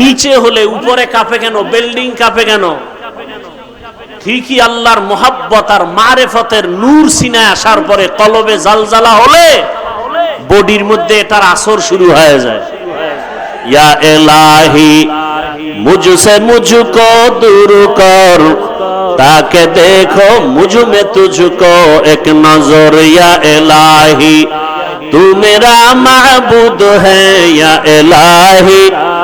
নিচে হলে, উপরে কাঁপে কেন? বিল্ডিং কাঁপে কেন? ঠিকই আল্লাহর মোহাব্বত আর মারেফতের নূর সিনায় আসার পরে কলবে জালজালা হলে বডির মধ্যে তার আসর শুরু হয়ে যায়। ইয়া এলাহি, মুঝসে মুঝকো দূর কর, তাকে দেখো মুজুমে মে এক নজর। ইয়া এলাহি তু মেরা মাহবুদ হ্যাঁ ইয়া এলাহি।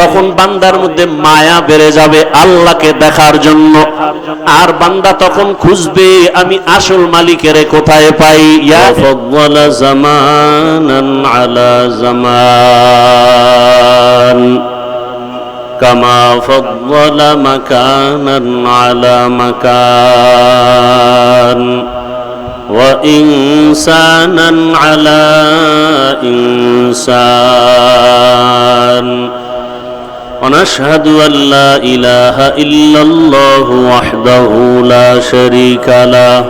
তখন বান্দার মধ্যে মায়া বেড়ে যাবে আল্লাহকে দেখার জন্য আর বান্দা তখন খুঁজবে আমি আসল মালিকের কোথায় পাই ইয়া ফাদওয়ালা জামানান আলা জামান كما فضل مكانا على مكان وإنسانا على إنسان ونشهد أن لا إله إلا الله وحده لا شريك له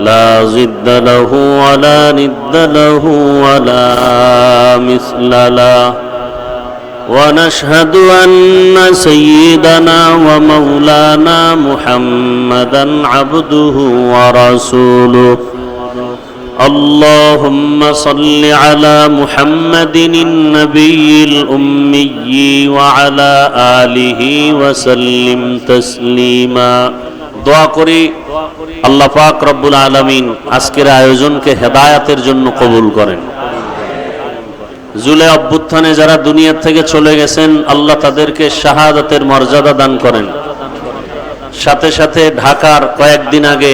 لا زد له ولا ند له ولا مثل له ونشهد أن سيدنا ومولانا محمدا عبده ورسوله اللهم صل على محمد النبي الأمي وعلى آله وسلم تسليما দোয়া করি আল্লাহ পাক রব্বুল আলামিন আজকের আয়োজনকে হেদায়াতের জন্য কবুল করেন জুলে অভ্যুত্থানে যারা দুনিয়ার থেকে চলে গেছেন আল্লাহ তাদেরকে শাহাদাতের মর্যাদা দান করেন সাথে সাথে ঢাকার কয়েকদিন আগে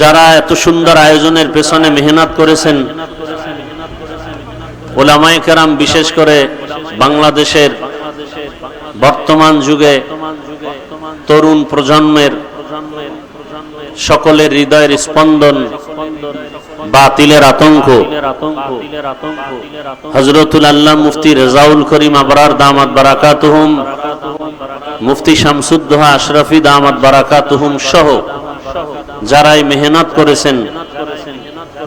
যারা এত সুন্দর আয়োজনের পেছনে মেহনত করেছেন, ওলামায়ে কেরাম বিশেষ করে বাংলাদেশের বর্তমান যুগে তরুণ প্রজন্মের সকলের হৃদয়ের স্পন্দন বাতিলের আতঙ্ক। হজরতুল আল্লাহ মুফতি রেজাউল করিম আবরার দামাত বারাকাতুহুম, মুফতি শামসুদ্দোহা আশরাফি দামাত বারাকাতুহুম সহ যারাই মেহনত করেছেন,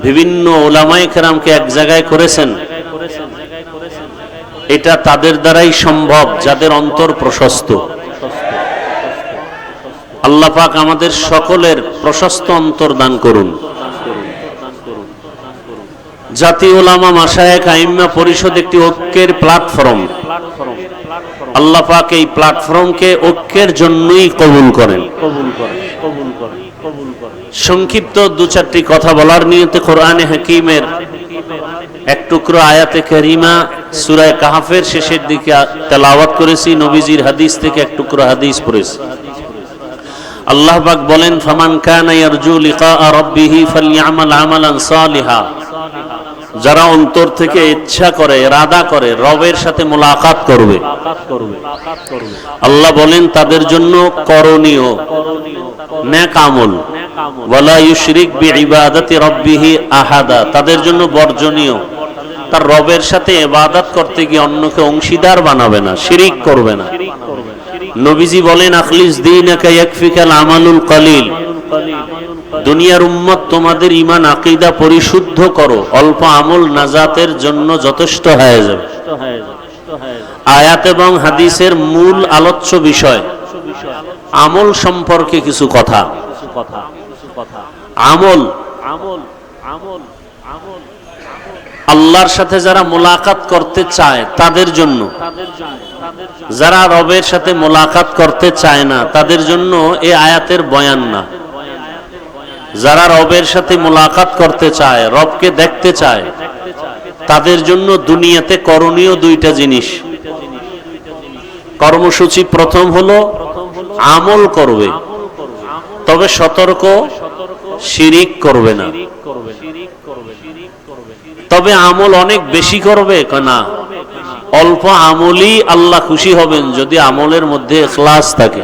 বিভিন্ন ওলামাই কেরামকে এক জায়গায় করেছেন, এটা তাদের দ্বারাই সম্ভব, যাদের অন্তর প্রশস্ত। আল্লাহ পাক আমাদের সকলের প্রশস্ত অন্তর দান করুন। জাতীয় ওলামা মাসায়েক আইম্মা পরিষদ একটি ঐক্যের প্ল্যাটফর্ম। আল্লাহ পাক এই প্ল্যাটফর্মকে ঐক্যের জন্যই কবুল করেন কবুল করেন কবুল করেন। সংক্ষিপ্ত দু চারটি কথা বলার নিয়তে কোরআনে হাকিমের এক টুকরো আয়াতে করিমা সুরায় কাহাফের শেষের দিকে তেলাওয়াত করেছি, নবীজির হাদিস থেকে এক টুকরো হাদিস পড়েছি। আল্লাহ পাক বলেন, ফামান কানা ইয়ারজু লিকা রাব্বিহি ফালইআমাল আমালান সালিহা। যারা অন্তর থেকে ইচ্ছা করে রাদা করে, রবের সাথে মোলাকাত করবে। আল্লাহ বলেন, তাদের জন্য করণীয় আহাদা, তাদের জন্য বর্জনীয়। তার রবের সাথে ইবাদত করতে গিয়ে অন্যকে অংশীদার বানাবে না, শিরিক করবে না। নবীজি বলেন, আখলিস দীনাকা ইয়াকফিকাল আমালুল কলিল। দুনিয়ার উম্মত, তোমাদের ইমান আকিদা পরিশুদ্ধ করো। অল্প আমল নাজাতের জন্য যথেষ্ট হয়ে যাবে। আয়াত এবং হাদিসের মূল আলোচ্য বিষয়, আমল সম্পর্কে কিছু কথা। আমল আমল আমল আমল, আল্লাহর সাথে যারা মোলাকাত করতে চায়, তাদের জন্য। যারা রবের সাথে মোলাকাত করতে চায় না, তাদের জন্য এ আয়াতের বয়ান না। যারা রবের সাথে মোলাকাত করতে চায়, রবকে দেখতে চায়, তাদের জন্য দুনিয়াতে করণীয় দুইটা জিনিস। কর্মসূচি প্রথম হলো আমল করবে, তবে সতর্ক শিরিক করবে না। তবে আমল অনেক বেশি করবে না? অল্প আমলই আল্লাহ খুশি হবেন যদি আমলের মধ্যে ক্লাস থাকে।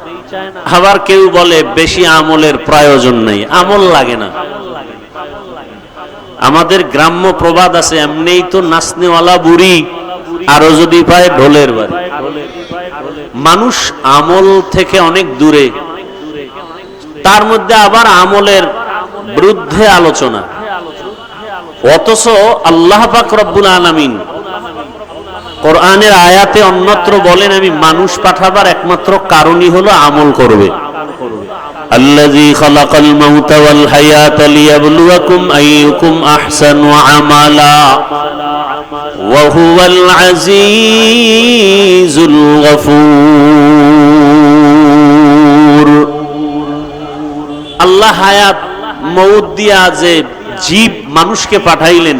আবার কেউ বলে, বেশি আমলের প্রয়োজন নেই। আমল লাগে না। আমাদের গ্রাম্য প্রবাদ আছে, এমনিই তো নাচনেওয়ালা বুড়ি, আরও যদি পায় ঢোলের বাড়ি। মানুষ আমল থেকে অনেক দূরে। তার মধ্যে আবার আমলের বিরুদ্ধে আলোচনা। অথচ আল্লাহ পাক রব্বুল আলামিন কোরআনের আয়াতে অন্যত্র বলেন আমি মানুষ পাঠাবার একমাত্র কারণই হলো আমল করবে। আল্লাজি খালাকাল মাউতা ওয়াল হায়াতা লিয়াবলুয়াকুম আইয়ুকুম আহসানু আমালা। ওয়া হুয়াল আজিজুল গফুর। আল্লাহ হায়াত মউত দিয়া যে জীব মানুষকে পাঠাইলেন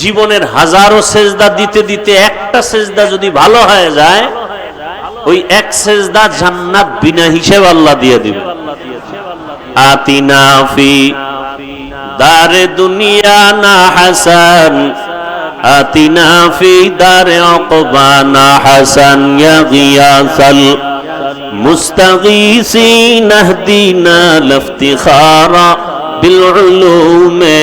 জীবনের হাজারো সেজদা দিতে দিতে একটা সেজদা যদি ভালো হয়ে যায়, ওই এক সেজদা জান্নাত বিনা হিসেব আল্লাহ দিয়ে দিবে। আতিনা ফি দারে দুনিয়া না হাসান, আতিনা ফি দারে অকবানা হাসান ইয়া গিয়াসাল মুস্তাগীসিন আহদিনা লাফতিখারা বিল উলুমে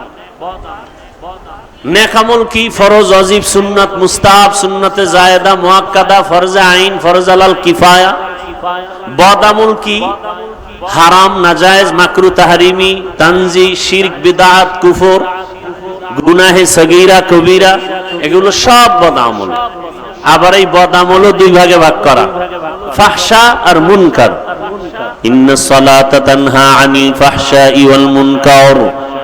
নেক আমল কি? ফরজ, অজিব, সুন্নাত, মুস্তাহাব, সুন্নাতে জায়েদা মুআক্কাদা, ফরজে আইন, ফরজ আলাল কিফায়া। বদ আমল কি? হারাম, নাজায়েজ, মাকরু, তাহরিমি, তানজি, শিরক বিদআত কুফর, গুনাহে সগীরা, কবিরা, এগুলো সব বদ আমল। আবার এই বদ আমলও দুই ভাগে ভাগ করা। ফাহশা আর মুনকার। ইন্না সালাতা তানহা আনিল ফাহশাই ওয়াল মুনকার।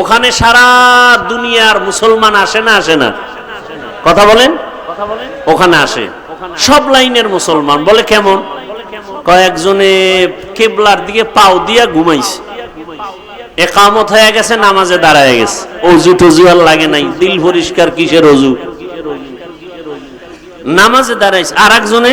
ওখানে সারা দুনিয়ার মুসলমান আসে না আসে না? কথা বলেন? ওখানে আসে। সব লাইনের মুসলমান, বলে কেমন? কয়েকজনে কেবলার দিকে পাও দিয়া ঘুমাইছে। একামত হয়ে গেছে, নামাজে দাঁড়ায় গেছে। অজু টজু আর লাগে নাই, দিল পরিষ্কার কিসের অজু? নামাজে দাঁড়াইছে। আর একজনে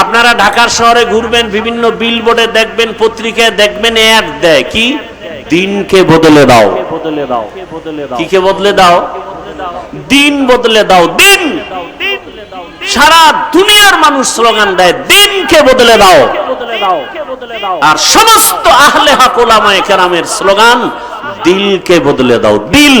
আপনারা ঢাকার শহরে ঘুরবেন, বিভিন্ন বিলবোর্ডে দেখবেন, পত্রিকায় দেখবেন অ্যাড দেয়। কি? দিনকে বদলে দাও। বদলে কি কে বদলে দাও? দিন বদলে দাও, দিন! সারা দুনিয়ার মানুষ স্লোগান দেয়, দিনকে বদলে দাও। আর সমস্ত আহলে হক ওলামায়ে কেরামের স্লোগান, দিলকে বদলে দাও, দিল।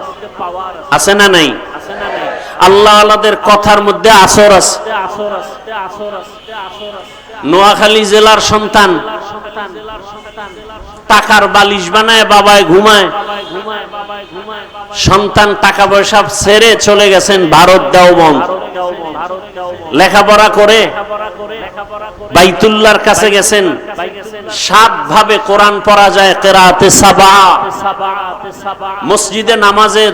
আছে না নাই? আল্লাহ আল্লাহদের কথার মধ্যে আসর আছে। নোয়াখালী জেলার সন্তান টাকার বালিশ বানায়, বাবায় ঘুমায়। সন্তান টাকা পয়সা ছেড়ে চলে গেছেন ভারত দেওবন্দ। লেখাপড়া করে বাইতুল্লার কাছে গেছেন। সাত ভাবে কোরআন পড়া যায় কেরাতে সাবা। মসজিদে নামাজের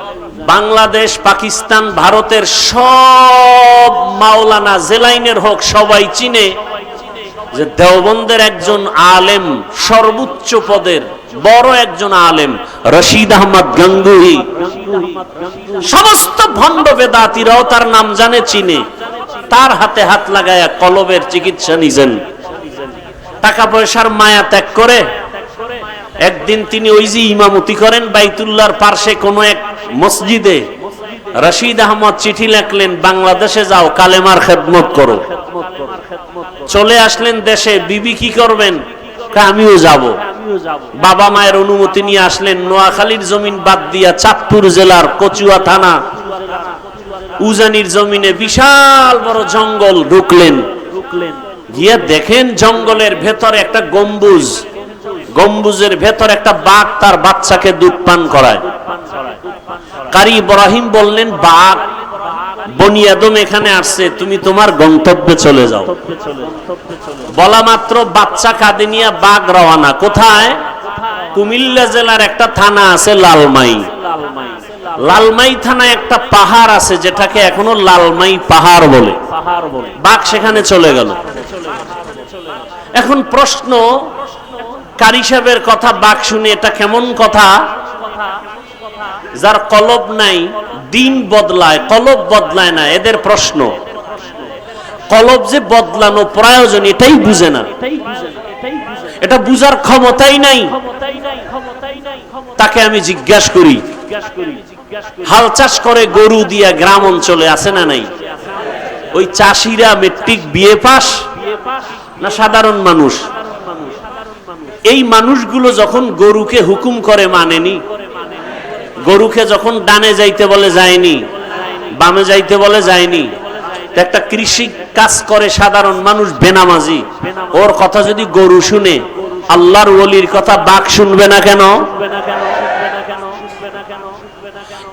বাংলাদেশ, পাকিস্তান, ভারতের সব মাওলানা জেলাইনের হোক সবাই চিনে যে দেওবন্দের একজন আলেম, সর্বোচ্চ পদের বড় একজন আলেম, রশিদ আহমদ গঙ্গুহি। সমস্ত ভণ্ড বেদাতিরাও তার নাম জানে, চিনে। তার হাতে হাত লাগায়া কলবের চিকিৎসা নিছেন। টাকা পয়সার মায়া ত্যাগ করে একদিন তিনি ওই যে ইমামতি করেন বাইতুল্লার পার্শ্বে কোন এক মসজিদে রশিদ আহমদ চিঠি লেখলেন, বাংলাদেশে যাও, কালেমার খেদমত করো। চলে আসলেন দেশে, বিবি কি করবেন? আমিও যাব। বাবা মায়ের অনুমতি নিয়ে আসলেন, নোয়াখালীর জমিন বাদ দিয়া চাঁদপুর জেলার কচুয়া থানা। উজানির জমিনে বিশাল বড় জঙ্গল ঢুকলেন। গিয়ে দেখেন জঙ্গলের ভেতরে একটা গম্বুজ। গম্বুজের ভেতর একটা বাঘ তার বাচ্চাকে দুধ পান করায়। কারি ইব্রাহিম বললেন, বাঘ বনিয়াদম এখানে আসছে, তুমি তোমার গন্তব্যে চলে যাও। বলা মাত্র, বাচ্চা কাঁদে নিয়ে বাঘ রওয়ানা কোথায়? কুমিল্লা জেলার একটা থানা আছে লালমাই। লালমাই থানায় একটা পাহাড় আছে, যেটাকে এখনও লালমাই পাহাড় বলে। বাঘ সেখানে চলে গেল। এখন প্রশ্ন, কারি সাহেবের কথা বাঘ শুনে এটা কেমন কথা? যার কলব নাই, দিন বদলায়, কলব বদলায় না, এদের প্রশ্ন। কলব যে বদলানো প্রয়োজন, এটাই বুঝে না। এটা বুঝার ক্ষমতাই নাই। তাকে আমি জিজ্ঞাসা করি, হাল চাষ করে গরু দিয়া গ্রাম অঞ্চলে আছে না নাই? ওই চাষিরা মেট্রিক বিয়ে পাস না সাধারণ মানুষ? এই মানুষগুলো যখন গরুকে হুকুম করে, মানেনি? গরুকে যখন ডানে যাইতে বলে যায়নি, বামে যাইতে বলে যায়নি একটা কৃষি কাজ করে সাধারণ মানুষ বেনামাজি। ওর কথা যদি গরু শুনে, আল্লাহর ওলির কথা বাঘ শুনবে না কেন?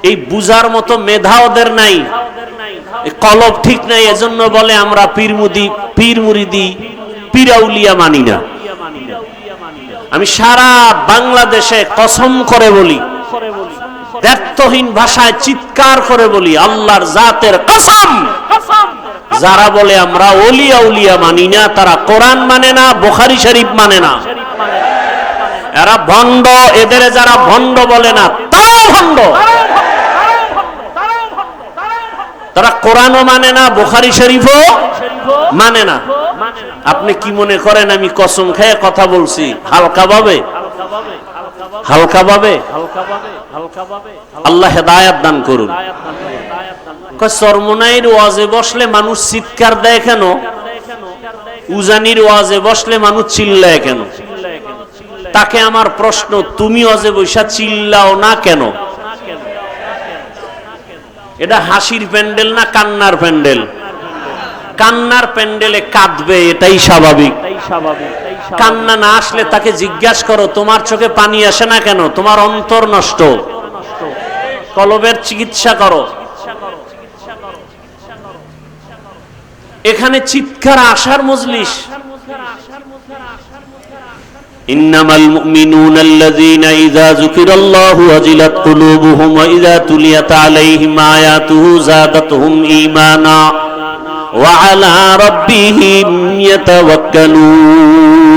এই বুজার মতো মেধা ওদের নাই। কলব ঠিক নাই, এজন্য বলে আমরা পীরমুদি পীর মুরিদি, পীরাউলিয়া মানি না। আমি সারা বাংলাদেশে কসম করে বলি ব্যর্থহীন ভাষায় চিৎকার করে বলি আল্লাহর জাতের কসম। যারা বলে আমরা ওলিয়া উলিয়া মানি না তারা কোরআন মানে না বোখারি শরীফ মানে না। এরা ভণ্ড এদের যারা ভণ্ড বলে না তারাও ভণ্ড। তারা কোরআনও মানে না বোখারি শরীফও মানে না। আপনি কি মনে করেন আমি কসম খেয়ে কথা বলছি হালকা ভাবে হালকা ভাবে। আল্লাহ হেদায়াত দান করুন। চরমনাইর ওয়াজে বসলে মানুষ চিৎকার দেয় কেন? উজানির ওয়াজে বসলে মানুষ চিল্লায় কেন? তাকে আমার প্রশ্ন তুমি অজে বৈশা চিল্লাও না কেন? এটা হাসির প্যান্ডেল না কান্নার প্যান্ডেল? কান্নার প্যান্ডেলে কাঁদবে এটাই স্বাভাবিক। স্বাভাবিক। কান্না না আসলে তাকে জিজ্ঞাসা করো তোমার চোখে পানি আসে না কেন তোমার অন্তর নষ্ট কলবের চিকিৎসা করো এখানে চিৎকার আসার মজলিস إنما المؤمنون الذين إذا ذكر الله وجلت قلوبهم وإذا تليت عليهم آياته زادتهم إيمانا وعلى ربهم يتوكلون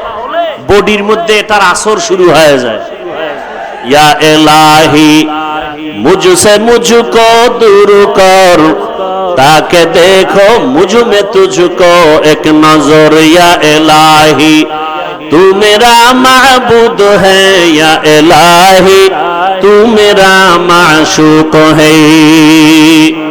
বডির মধ্যে তার আসর শুরু হয়ে যায়। ইয়া এলাহি, মুঝসে মুঝকো দূর কর, তাকে দেখো মুঝ মে তুঝকো এক নজর। ইয়া এলাহি, তু মেরা মাহবুদ হ্যা এলাহি, তু মেরা মাশুক হ্যা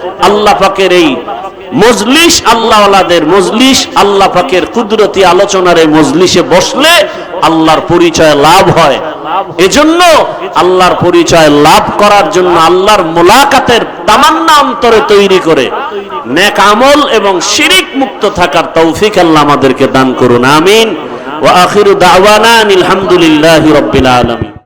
আল্লাহ পাকের এই মজলিস আল্লাহ মজলিস আল্লাহ পাকের কুদরতি আলোচনার এই মজলিসে বসলে আল্লাহর পরিচয় লাভ হয়। এজন্য আল্লাহর পরিচয় লাভ করার জন্য আল্লাহর মোলাকাতের তামান্না অন্তরে তৈরি করে নেক আমল এবং শিরিক মুক্ত থাকার তৌফিক আল্লাহ আমাদেরকে দান করুন, আমিন। ওয়া আখিরু দাওয়ানা আনিল হামদুলিল্লাহি রাব্বিল আলামিন।